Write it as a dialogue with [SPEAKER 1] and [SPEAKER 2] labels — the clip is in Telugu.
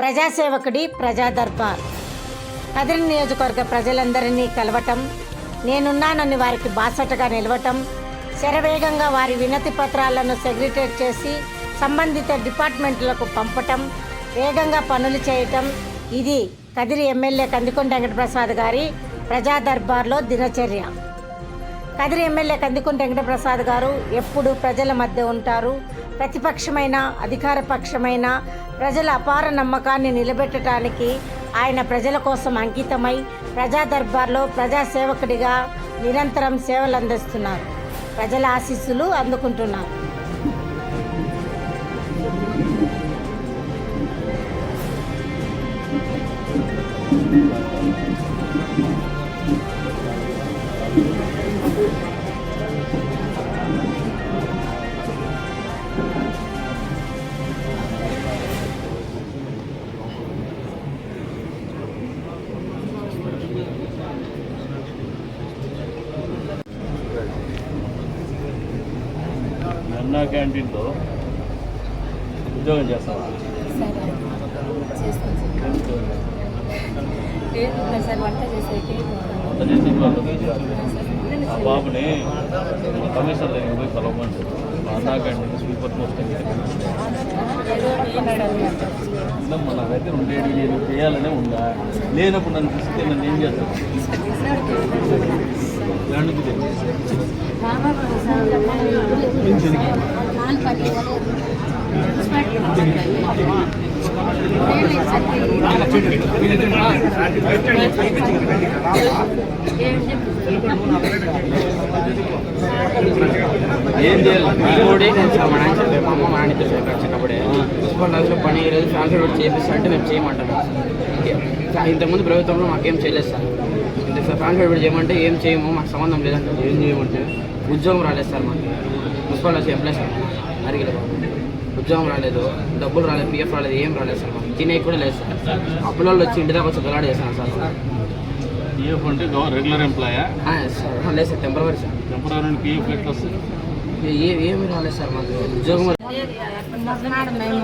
[SPEAKER 1] ప్రజాసేవకుడి ప్రజా దర్బార్ కదిరి నియోజకవర్గ ప్రజలందరినీ కలవటం నేనున్నానని వారికి బాసటగా నిలవటం శరవేగంగా వారి వినతి పత్రాలను సెగ్రిటేట్ చేసి సంబంధిత డిపార్ట్మెంట్లకు పంపటం వేగంగా పనులు చేయటం ఇది కదిరి ఎమ్మెల్యే కందికొండ వెంకటప్రసాద్ గారి ప్రజా దర్బార్లో దినచర్య. కదిరి ఎమ్మెల్యే కందికుంట వెంకటప్రసాద్ గారు ఎప్పుడు ప్రజల మధ్య ఉంటారు? ప్రతిపక్షమైన అధికార పక్షమైన ప్రజల అపార నమ్మకాన్ని నిలబెట్టడానికి ఆయన ప్రజల కోసం అంకితమై ప్రజా దర్బార్లో ప్రజాసేవకుడిగా నిరంతరం సేవలు అందిస్తున్నారు. ప్రజల ఆశీస్సులు అందుకుంటున్నారు.
[SPEAKER 2] అన్నా క్యాంటీన్లో ఉద్యోగం
[SPEAKER 3] సార్. వంట
[SPEAKER 2] చేసే ఆ బాబుని కమిషనర్ దగ్గర పోయి కలవమంటారు మా అన్నా క్యాంటీన్ స్వీపర్ పోస్ట్
[SPEAKER 3] ఏదో నేను
[SPEAKER 2] ఉందమ్మా నాకైతే ఉండేది నేను చేయాలనే ఉందా లేనప్పుడు నన్ను తీసుకెళ్ళి నన్ను ఏం చేస్తాను దానికి ఏం చేయాలి?
[SPEAKER 4] మా అమ్మ మా నాన్న చెప్పారు చిన్నప్పుడే మున్సిపల్ పని లేదు ట్రాన్స్ఫర్ చేపిస్తా అంటే మేము చేయమంటాం సార్ ఇంతకుముందు ప్రభుత్వంలో మాకేం చేయలేదు సార్. ఇంత ట్రాన్స్ఫర్ చేయమంటే ఏం చేయము మాకు సంబంధం లేదంటే
[SPEAKER 2] ఏం చేయమంటే
[SPEAKER 4] ఉద్యోగం రాలేదు సార్ మాకు. మున్సిపల్ వచ్చి ఎంప్లాయ్ సార్ అరిగిల ఉద్యోగం రాలేదు డబ్బులు రాలేదు పిఎఫ్ రాలేదు ఏం రాలేదు సార్ మాకు. తినే కూడా లేదు సార్. అప్పులలో వచ్చి ఇంటి దాకా వచ్చి గలాడ్ చేశాను సార్
[SPEAKER 2] పిఎఫ్ అంటే రెగ్యులర్ ఎంప్లాయా
[SPEAKER 4] ఆ, సార్ లేదు sir temporary sir.
[SPEAKER 2] Temporary PF ఎట్లా వస్తుంది?
[SPEAKER 4] ఏ ఏమి రాలేదు సార్ మాకు. ఉద్యోగం
[SPEAKER 1] మర్నాడు